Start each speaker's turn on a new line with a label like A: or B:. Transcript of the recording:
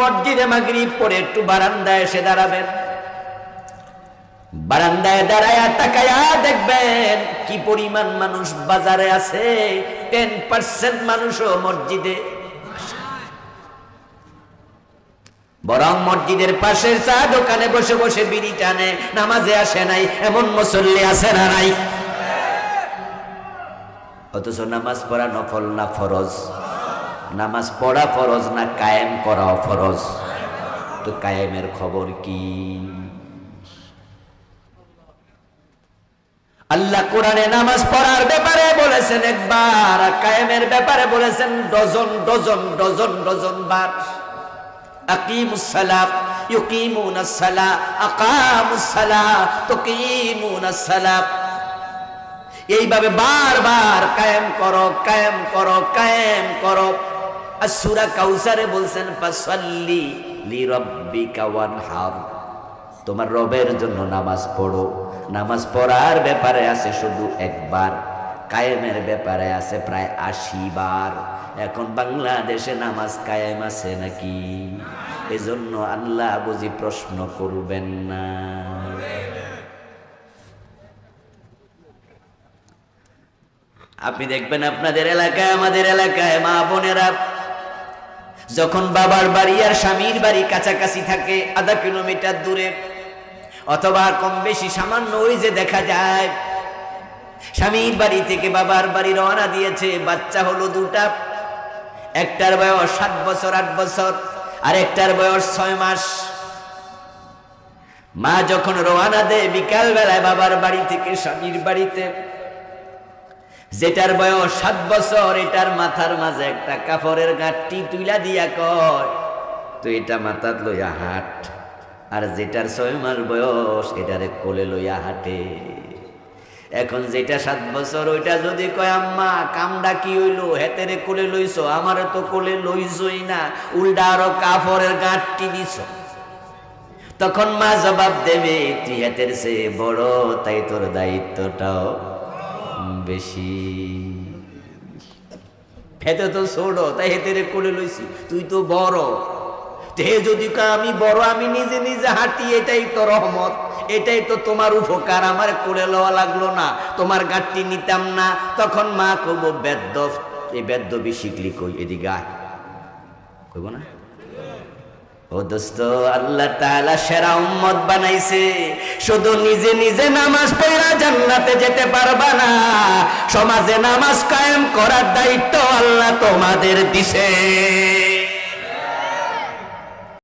A: মসজিদে মাগরিব পরে একটু বারান্দায় এসে দাঁড়াবেন। বারান্দায় দাঁড়ায় তাকায়া দেখবেন কি পরিমাণ মানুষ বাজারে আছে টেন পার্সেন্ট মানুষও মসজিদে। বরং মসজিদের পাশের চা দোকানে বসে বসে বিড়ি টানে, নামাজে আসে নাই, এমন মুসল্লি আছে না নাই? অথচ নামাজ পড়া নফল না ফরজ। নামাজ পড়া ফরজ না কায়েম করাও ফরজ? তো কায়েমের খবর কি? আল্লাহ কোরআনে নামাজ পড়ার ব্যাপারে বলেছেন একবার কায়েমের ব্যাপারে বলেছেন ডজন ডজন ডজন ডজন বার। আকিমুস সালাত ইউকিমুনাস এইভাবে বারবার কায়েম করো কায়েম করো কায়েম করো। আর সূরা কাউসারে বলছেন তোমার রবের জন্য নামাজ পড়ো। নামাজ পড়ার ব্যাপারে আছে শুধু একবার। কায়েমের ব্যাপারে আছে প্রায় আশি বার। এখন বাংলাদেশে নামাজ কায়েম আছে নাকি? এজন্য আল্লাহ বুঝি প্রশ্ন করবেন না। আপনি দেখবেন আপনাদের এলাকায়, আমাদের এলাকায় মা বোনেরা যখন বাবার বাড়ি আর স্বামীর বাড়ি কাছাকাছি থাকে, আধা কিলোমিটার দূরে, অথবা কম বেশি সামান্য ওই যে দেখা যায়, স্বামীর বাড়ি থেকে বাবার বাড়ি রওনা দিয়েছে, বাচ্চা হলো দুটা, একটার বয়স সাত বছর, আট বছর, আর একটার বয়স ছয় মাস। মা যখন রওনা দেয় বিকাল বেলায় বাবার বাড়ি থেকে স্বামীর বাড়িতে যেটার বয়স সাত বছর, এটার মাথার মাঝে একটা কাপড়ের গাঁটটি তুইলা দিয়া কয় তো এটা মাথাত লইয়া হাট, আর যেটার ছয় মাস বয়স, এটারে কোলে লইয়া হাঁটে। এখন যেটা সাত বছর, ওইটা যদি কয়, আম্মা, কামডা কি হইল? হেতেরে কোলে লইছো? আমারে তো কোলে লইছই না। উল্টা আরও কাপড়ের গাঁটটি দিছ। তখন মা জবাব দেবে, তুই হাতের সে বড়, তাই তোর দায়িত্বটাও বেশি। হেতে তো ছোট, তাই হেতে রে কোলে লইছি। তুই তো বড়। তে যদি আমি বড়, আমি নিজে নিজে হাঁটি, এটাই তো রহমত। এটাই তো তোমার উপকার। আমার কোলে লওয়া লাগল না। তোমার গাঁটটি নিতাম না। তখন মা কব বেদ্য এই বেদ্য শিখলি কই? এদিকে আয়। কইব না? ও দোস্ত, আল্লাহ তাআলা সেরা উম্মত বানাইছে। শুধু নিজে নিজে নামাজ পড়া জান্নাতে যেতে পারবা না। সমাজে নামাজ কায়েম করার দায়িত্ব আল্লাহ তোমাদের দিছে।